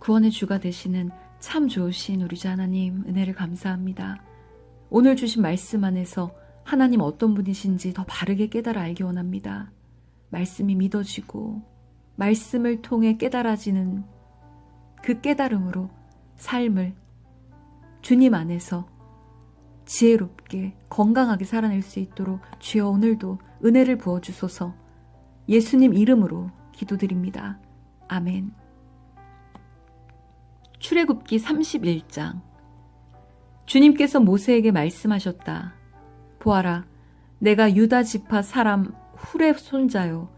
구원의 주가 되시는 참 좋으신 우리 주 하나님 은혜를 감사합니다. 오늘 주신 말씀 안에서 하나님 어떤 분이신지 더 바르게 깨달아 알기 원합니다. 말씀이 믿어지고 말씀을 통해 깨달아지는 그 깨달음으로 삶을 주님 안에서 지혜롭게 건강하게 살아낼 수 있도록 주여 오늘도 은혜를 부어 주소서 예수님 이름으로 기도드립니다. 아멘. 출애굽기 31장 주님께서 모세에게 말씀하셨다. 보아라, 내가 유다 지파 사람 훌의 손자요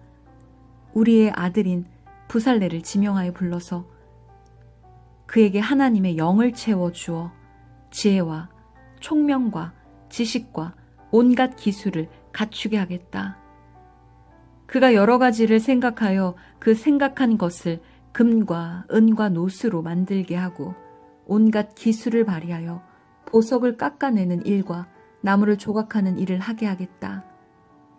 우리의 아들인 부살레를 지명하여 불러서 그에게 하나님의 영을 채워 주어 지혜와 총명과 지식과 온갖 기술을 갖추게 하겠다. 그가 여러 가지를 생각하여 그 생각한 것을 금과 은과 노스로 만들게 하고 온갖 기술을 발휘하여 보석을 깎아내는 일과 나무를 조각하는 일을 하게 하겠다.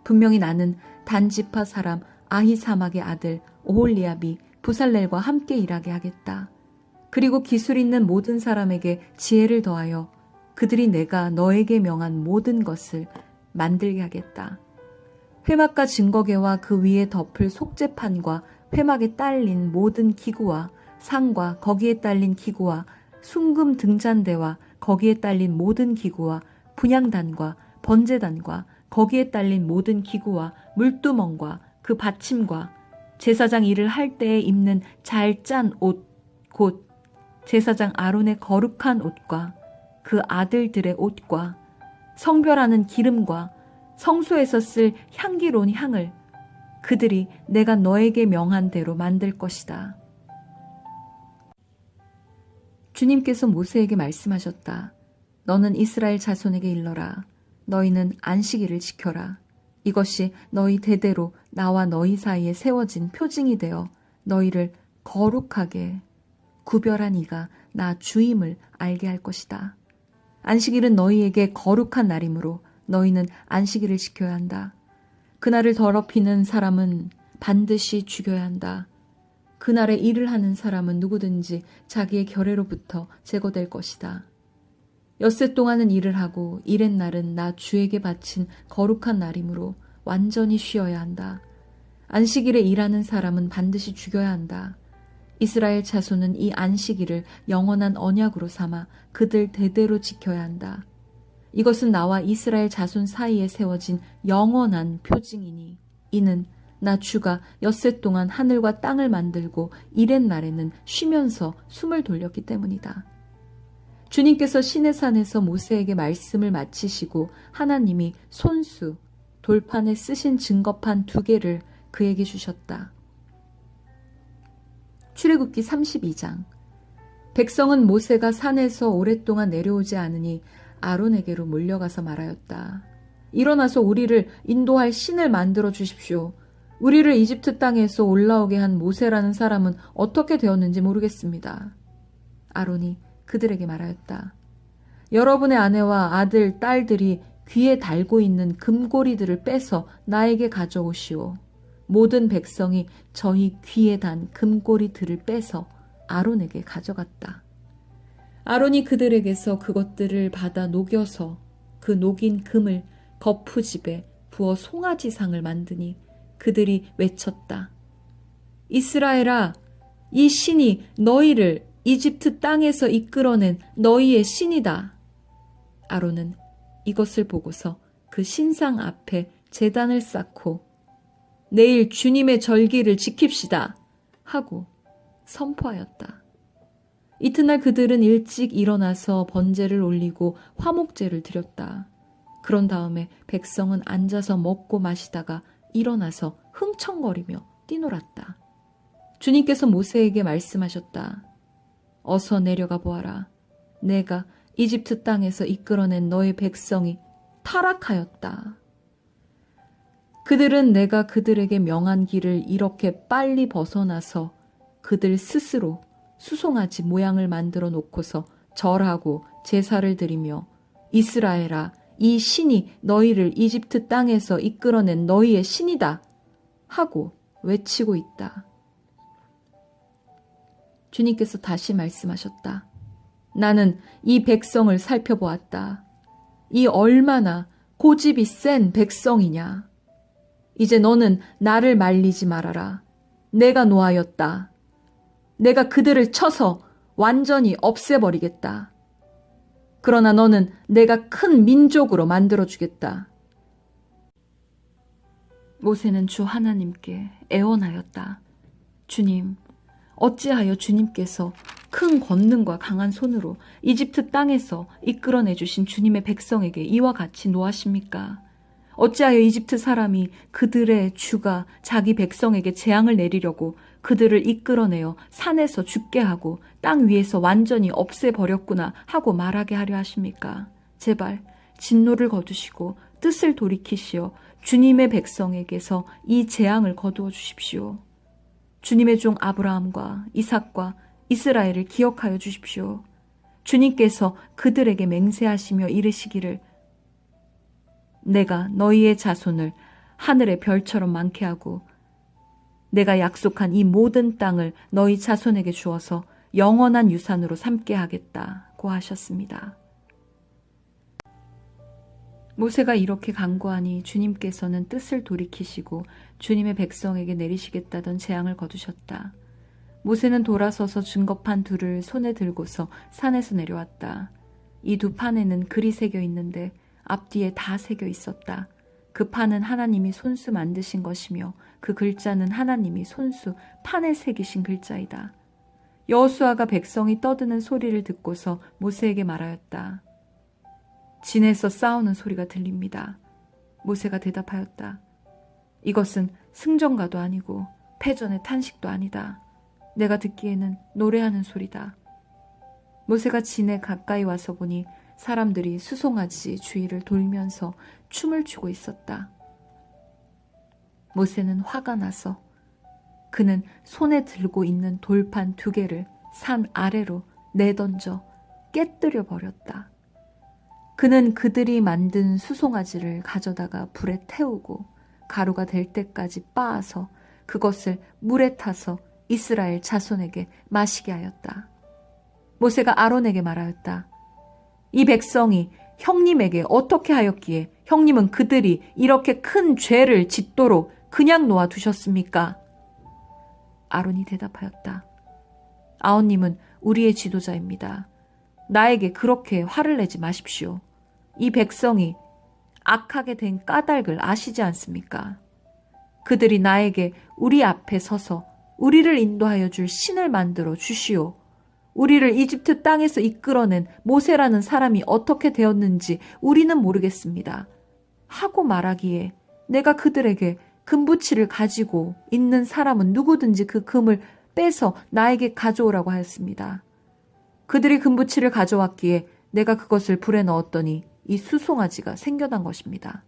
분명히 나는 단지파 사람 아히사막의 아들 오홀리압이 부살렐과 함께 일하게 하겠다. 그리고 기술 있는 모든 사람에게 지혜를 더하여 그들이 내가 너에게 명한 모든 것을 만들게 하겠다. 회막과 증거계와 그 위에 덮을 속재판과 회막에 딸린 모든 기구와 상과 거기에 딸린 기구와 순금 등잔대와 거기에 딸린 모든 기구와 분양단과 번제단과 거기에 딸린 모든 기구와 물두멍과 그 받침과 제사장 일을 할 때에 입는 잘 짠 옷, 곧 제사장 아론의 거룩한 옷과 그 아들들의 옷과 성별하는 기름과 성소에서 쓸 향기로운 향을 그들이 내가 너에게 명한 대로 만들 것이다. 주님께서 모세에게 말씀하셨다. 너는 이스라엘 자손에게 일러라. 너희는 안식일을 지켜라. 이것이 너희 대대로 나와 너희 사이에 세워진 표징이 되어 너희를 거룩하게 구별한 이가 나 주임을 알게 할 것이다. 안식일은 너희에게 거룩한 날이므로 너희는 안식일을 지켜야 한다. 그날을 더럽히는 사람은 반드시 죽여야 한다. 그날에 일을 하는 사람은 누구든지 자기의 결례로부터 제거될 것이다. 엿새 동안은 일을 하고 일의 날은 나 주에게 바친 거룩한 날이므로 완전히 쉬어야 한다. 안식일에 일하는 사람은 반드시 죽여야 한다. 이스라엘 자손은 이 안식일을 영원한 언약으로 삼아 그들 대대로 지켜야 한다. 이것은 나와 이스라엘 자손 사이에 세워진 영원한 표징이니 이는 나 주가 엿새 동안 하늘과 땅을 만들고 이렛 날에는 쉬면서 숨을 돌렸기 때문이다. 주님께서 시내산에서 모세에게 말씀을 마치시고 하나님이 손수, 돌판에 쓰신 증거판 두 개를 그에게 주셨다. 출애굽기 32장 백성은 모세가 산에서 오랫동안 내려오지 않으니 아론에게로 몰려가서 말하였다. 일어나서 우리를 인도할 신을 만들어 주십시오. 우리를 이집트 땅에서 올라오게 한 모세라는 사람은 어떻게 되었는지 모르겠습니다. 아론이 그들에게 말하였다. 여러분의 아내와 아들, 딸들이 귀에 달고 있는 금고리들을 빼서 나에게 가져오시오. 모든 백성이 저희 귀에 단 금고리들을 빼서 아론에게 가져갔다. 아론이 그들에게서 그것들을 받아 녹여서 그 녹인 금을 거푸집에 부어 송아지상을 만드니 그들이 외쳤다. 이스라엘아, 이 신이 너희를 이집트 땅에서 이끌어낸 너희의 신이다. 아론은 이것을 보고서 그 신상 앞에 재단을 쌓고 내일 주님의 절기를 지킵시다 하고 선포하였다. 이튿날 그들은 일찍 일어나서 번제를 올리고 화목제를 드렸다. 그런 다음에 백성은 앉아서 먹고 마시다가 일어나서 흥청거리며 뛰놀았다. 주님께서 모세에게 말씀하셨다. 어서 내려가 보아라. 내가 이집트 땅에서 이끌어낸 너의 백성이 타락하였다. 그들은 내가 그들에게 명한 길을 이렇게 빨리 벗어나서 그들 스스로 수송아지 모양을 만들어 놓고서 절하고 제사를 드리며 이스라엘아 이 신이 너희를 이집트 땅에서 이끌어낸 너희의 신이다 하고 외치고 있다. 주님께서 다시 말씀하셨다. 나는 이 백성을 살펴보았다. 이 얼마나 고집이 센 백성이냐. 이제 너는 나를 말리지 말아라. 내가 노하였다. 내가 그들을 쳐서 완전히 없애버리겠다. 그러나 너는 내가 큰 민족으로 만들어주겠다. 모세는 주 하나님께 애원하였다. 주님, 어찌하여 주님께서 큰 권능과 강한 손으로 이집트 땅에서 이끌어내 주신 주님의 백성에게 이와 같이 노하십니까? 어찌하여 이집트 사람이 그들의 주가 자기 백성에게 재앙을 내리려고 그들을 이끌어내어 산에서 죽게 하고 땅 위에서 완전히 없애버렸구나 하고 말하게 하려 하십니까? 제발 진노를 거두시고 뜻을 돌이키시어 주님의 백성에게서 이 재앙을 거두어 주십시오. 주님의 종 아브라함과 이삭과 이스라엘을 기억하여 주십시오. 주님께서 그들에게 맹세하시며 이르시기를 내가 너희의 자손을 하늘의 별처럼 많게 하고 내가 약속한 이 모든 땅을 너희 자손에게 주어서 영원한 유산으로 삼게 하겠다고 하셨습니다. 모세가 이렇게 간구하니 주님께서는 뜻을 돌이키시고 주님의 백성에게 내리시겠다던 재앙을 거두셨다. 모세는 돌아서서 증거판 둘을 손에 들고서 산에서 내려왔다. 이 두 판에는 글이 새겨 있는데 앞뒤에 다 새겨 있었다. 그 판은 하나님이 손수 만드신 것이며 그 글자는 하나님이 손수 판에 새기신 글자이다. 여호수아가 백성이 떠드는 소리를 듣고서 모세에게 말하였다. 진에서 싸우는 소리가 들립니다. 모세가 대답하였다. 이것은 승전가도 아니고 패전의 탄식도 아니다. 내가 듣기에는 노래하는 소리다. 모세가 진에 가까이 와서 보니 사람들이 수송아지 주위를 돌면서 춤을 추고 있었다. 모세는 화가 나서 그는 손에 들고 있는 돌판 두 개를 산 아래로 내던져 깨뜨려 버렸다. 그는 그들이 만든 수송아지를 가져다가 불에 태우고 가루가 될 때까지 빻아서 그것을 물에 타서 이스라엘 자손에게 마시게 하였다. 모세가 아론에게 말하였다. 이 백성이 형님에게 어떻게 하였기에 형님은 그들이 이렇게 큰 죄를 짓도록 그냥 놓아두셨습니까? 아론이 대답하였다. 아온님은 우리의 지도자입니다. 나에게 그렇게 화를 내지 마십시오. 이 백성이 악하게 된 까닭을 아시지 않습니까? 그들이 나에게 우리 앞에 서서 우리를 인도하여 줄 신을 만들어 주시오. 우리를 이집트 땅에서 이끌어낸 모세라는 사람이 어떻게 되었는지 우리는 모르겠습니다. 하고 말하기에 내가 그들에게 금부치를 가지고 있는 사람은 누구든지 그 금을 빼서 나에게 가져오라고 하였습니다. 그들이 금부치를 가져왔기에 내가 그것을 불에 넣었더니 이 수송아지가 생겨난 것입니다.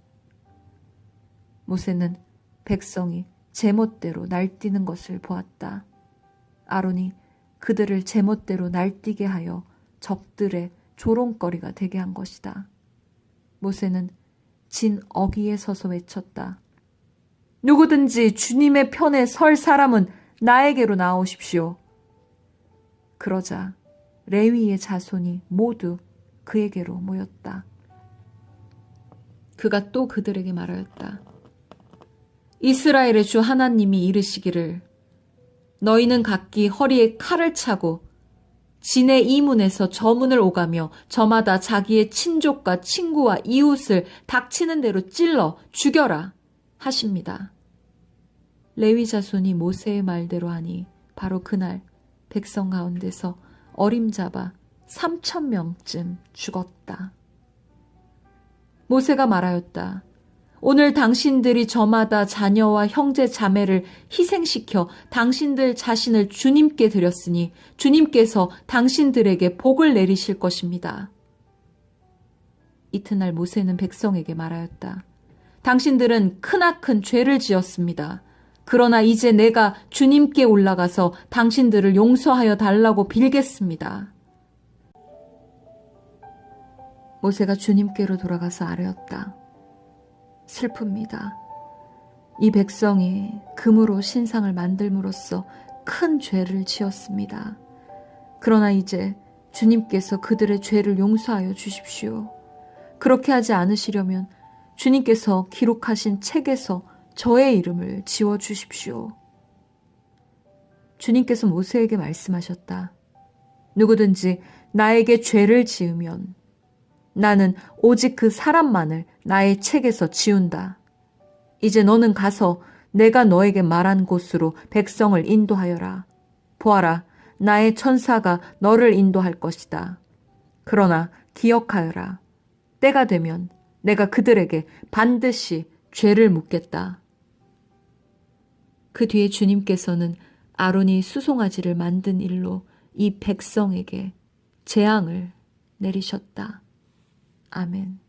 모세는 백성이 제멋대로 날뛰는 것을 보았다. 아론이 그들을 제멋대로 날뛰게 하여 적들의 조롱거리가 되게 한 것이다. 모세는 진 어귀에 서서 외쳤다. 누구든지 주님의 편에 설 사람은 나에게로 나오십시오. 그러자 레위의 자손이 모두 그에게로 모였다. 그가 또 그들에게 말하였다. 이스라엘의 주 하나님이 이르시기를 너희는 각기 허리에 칼을 차고 진의 이문에서 저문을 오가며 저마다 자기의 친족과 친구와 이웃을 닥치는 대로 찔러 죽여라 하십니다. 레위 자손이 모세의 말대로 하니 바로 그날 백성 가운데서 어림잡아 3천 명쯤 죽었다. 모세가 말하였다. 오늘 당신들이 저마다 자녀와 형제 자매를 희생시켜 당신들 자신을 주님께 드렸으니 주님께서 당신들에게 복을 내리실 것입니다. 이튿날 모세는 백성에게 말하였다. 당신들은 크나큰 죄를 지었습니다. 그러나 이제 내가 주님께 올라가서 당신들을 용서하여 달라고 빌겠습니다. 모세가 주님께로 돌아가서 아뢰었다. 슬픕니다. 이 백성이 금으로 신상을 만들므로써 큰 죄를 지었습니다. 그러나 이제 주님께서 그들의 죄를 용서하여 주십시오. 그렇게 하지 않으시려면 주님께서 기록하신 책에서 저의 이름을 지워 주십시오. 주님께서 모세에게 말씀하셨다. 누구든지 나에게 죄를 지으면 나는 오직 그 사람만을 나의 책에서 지운다. 이제 너는 가서 내가 너에게 말한 곳으로 백성을 인도하여라. 보아라, 나의 천사가 너를 인도할 것이다. 그러나 기억하여라. 때가 되면 내가 그들에게 반드시 죄를 묻겠다. 그 뒤에 주님께서는 아론이 수송아지를 만든 일로 이 백성에게 재앙을 내리셨다. 아멘.